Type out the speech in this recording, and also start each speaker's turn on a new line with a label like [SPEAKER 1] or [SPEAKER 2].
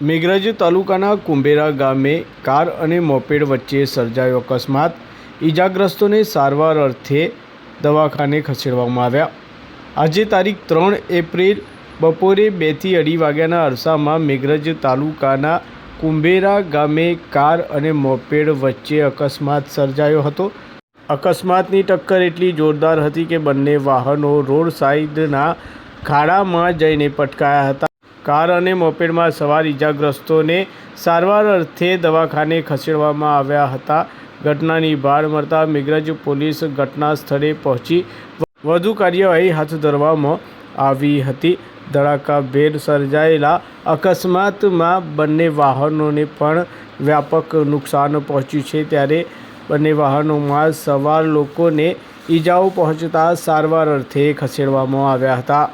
[SPEAKER 1] મેઘરજ તાલુકાના કુંભેરા ગામે કાર અને મોપેડ વચ્ચે સર્જાયો અકસ્માત. ઈજાગ્રસ્તોને સારવાર અર્થે દવાખાને ખસેડવામાં આવ્યા. આજે તારીખ ત્રણ એપ્રિલ બપોરે બેથી અઢી વાગ્યાના અરસામાં મેઘરજ તાલુકાના કુંભેરા ગામે કાર અને મોપેડ વચ્ચે અકસ્માત સર્જાયો હતો. અકસ્માતની ટક્કર એટલી જોરદાર હતી કે બંને વાહનો રોડ સાઈડના ખાડામાં જઈને પટકાયા હતા. કાર અને મોપેડમાં સવાર ઈજાગ્રસ્તોને સારવાર અર્થે દવાખાને ખસેડવામાં આવ્યા હતા. ઘટનાની ભાળ મળતા મિગ્રજ પોલીસ ઘટના સ્થળે પહોંચી. વધુ કાર્યવાહી હાથ ધરવામાં આવી હતી. ધડાકાભેર સર્જાયેલા અકસ્માતમાં બંને વાહનોને પણ વ્યાપક નુકસાન પહોંચ્યું છે. ત્યારે બંને વાહનોમાં સવાર લોકોને ઈજાઓ પહોંચતા સારવાર અર્થે ખસેડવામાં આવ્યા હતા.